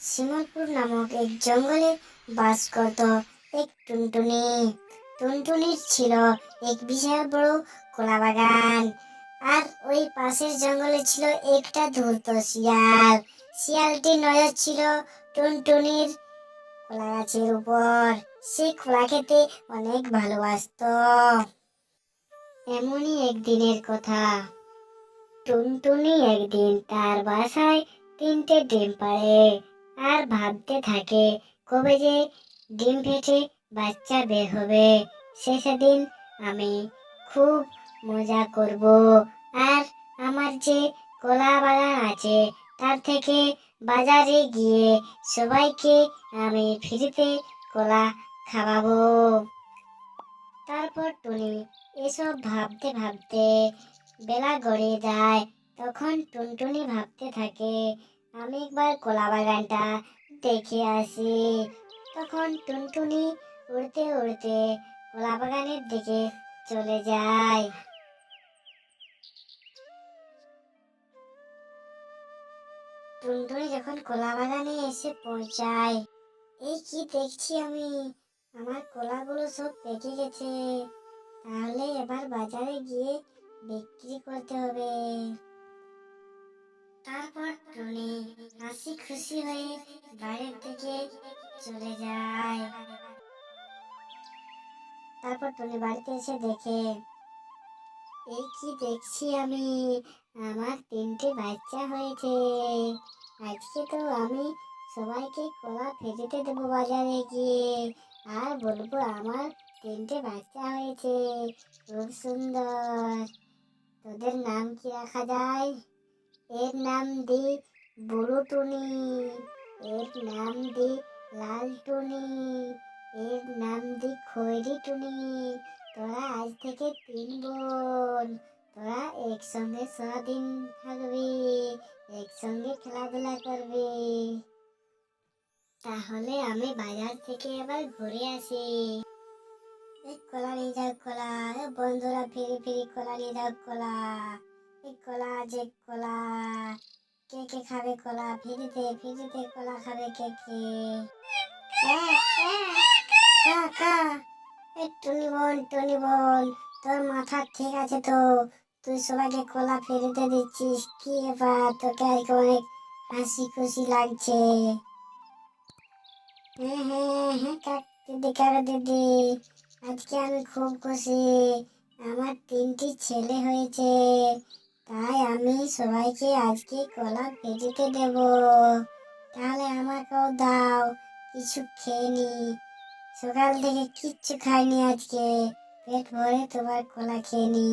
শিমলপুর নামক এক জঙ্গলে বাস করত এক টুনটুনি। টুনটুনির ছিল এক বিশাল বড় কলা বাগান। আর ওই পাশের জঙ্গলে ছিল একটা ধূর্ত শিয়াল। শিয়ালটির নজর ছিল টুনটুনির কলা গাছের উপর। সে খোলা খেতে অনেক ভালোবাসতো। এমনই একদিনের কথা। টুনটুনি একদিন তার বাসায় তিনটে ডিম পাড়ে। আর ভাবতে থাকে, কবে যে ডিম ফেটে বাচ্চা বের হবে সে সেদিন আমি খুব মজা করব। আর আমার যে কলা বাগান আছে, তার থেকে বাজারে গিয়ে সবাইকে আমি ফ্রিতে কলা খাওয়াবো। তারপর টুনি এসব ভাবতে ভাবতে বেলা গড়িয়ে যায়। তখন টুনটুনি ভাবতে থাকে আমি একবার কলা বাগানটা দেখে আসি। তখন টুনটুনি উড়তে উড়তে কলা বাগানের দিকে চলে যায়। টুনটুনি যখন কলা বাগানে এসে পৌঁছায়, এই কি দেখছি আমি? আমার কলাগুলো সব পেকে গেছে। তাহলে এবার বাজারে গিয়ে বিক্রি করতে হবে। তারপর টুনি হাসি খুশি হয়ে বাড়ির দিকে চলে যায়। তারপর টুনি বাড়িতে এসে দেখে এই কি দেখছি আমি? আমার তিনটে বাচ্চা হয়েছে। আজকে তো আমি সবাইকে কলা ফেরিতে দেবো বাজারে গিয়ে। আর বলব আমার তিনটে বাচ্চা হয়েছে। খুব সুন্দর। তোদের নাম কি রাখা যায়? এর নাম দি বুড়ো টুনি এর নাম দি লাল টুনি এর নাম দি খৈরি টুনি তোরা আজ থেকে তিন বোন, তোরা একসঙ্গে সারাদিন থাকবি, একসঙ্গে খেলাধুলা করবি। তাহলে আমি বাজার থেকে এবার ঘুরে আসি। কলা নিয়ে যাও কলা বন্ধুরা ফিরি ফিরি কলা নিয়ে যাও কলা। কলা যে কলা কে কে খাবে কলা? ফিরিতে ফিরিতে কলা খাবে কে কে? আহ, আহ, কা কা? এই টুনি বোন টুনি বোন তোর মাথা ঠিক আছে তো? তুই সবাইকে কলা ফিরিতে দিচ্ছিস কি তোকে অনেক হাসি খুশি লাগছে। হ্যাঁ হ্যাঁ হ্যাঁ কাক দিদি কাকা দিদি আজকে আমি খুব খুশি। আমার তিনটি ছেলে হয়েছে। তাই আমি সবাইকে আজকে কলা ফেটিতে দেব। তাহলে আমাকেও দাও, কিছু খেয়ে নি। সকাল থেকে কিচ্ছু খাইনি আজকে, পেট ভরে তোমার কলা খেয়ে নি।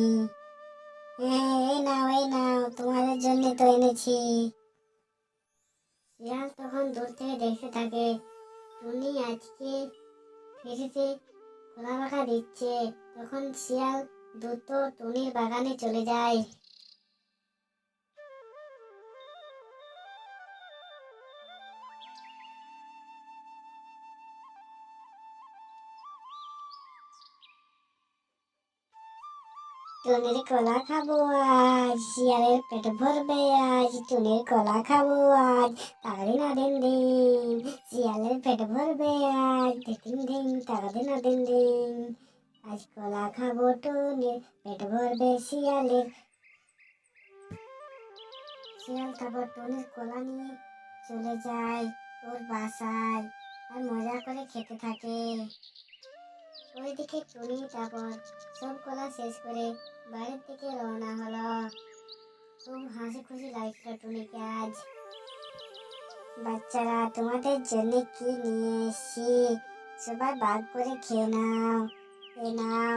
হ্যাঁ এই নাও এই নাও, তোমাদের জন্য তো এনেছি। শিয়াল তখন দূর থেকে দেখতে থাকে, টুনি আজকে ফিরেতে কলা বাঁকা দিচ্ছে। তখন শিয়াল দ্রুত টুনির বাগানে চলে যায়। টুনির কলা খাব আজ, শিয়ালের পেট ভরবে আজ টুনির কলা খাব আজ তাড়াতাড়ি না দিন দিন, শিয়ালের পেট ভরবে আজ, দিন দিন তাড়াতাড়ি না দিন দিন। আজ কলা খাব টুনির পেট ভরবে শিয়ালের। শিয়াল তারপর টুনির কলা নিয়ে চলে যায় ওর বাসায় আর মজা করে খেতে থাকে। ওইদিকে টুনি তারপর সব কলা শেষ করে বাড়ির দিকে রওনা হলো। খুব হাসি খুশি লাগছিল টুনিকে আজ। বাচ্চারা, তোমাদের জন্য কি নিয়ে এসছি? সবাই ভাগ করে খেয়ে নাও এ নাও।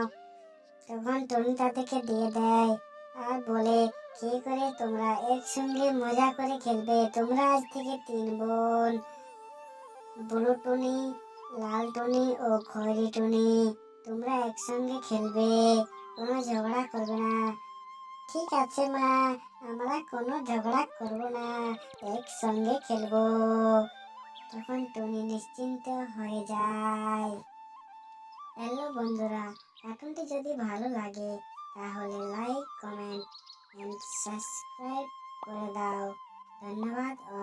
তখন টুনি তাদেরকে দিয়ে দেয়, আর বলে খেয়ে করে তোমরা একসঙ্গে মজা করে খেলবে? তোমরা আজ থেকে তিন বোন। বুড়ো টুনি লাল টুনি ও খয়রি টুনি তোমরা একসঙ্গে খেলবে, কোনো ঝগড়া করবে না। ঠিক আছে মা, আমরা কোনো ঝগড়া করব না, একসঙ্গে খেলব। তখন টুনি নিশ্চিন্ত হয়ে যায়। হ্যালো বন্ধুরা, কার্টুনটি যদি ভালো লাগে, তাহলে লাইক, কমেন্ট এন্ড সাবস্ক্রাইব করে দাও। ধন্যবাদ ও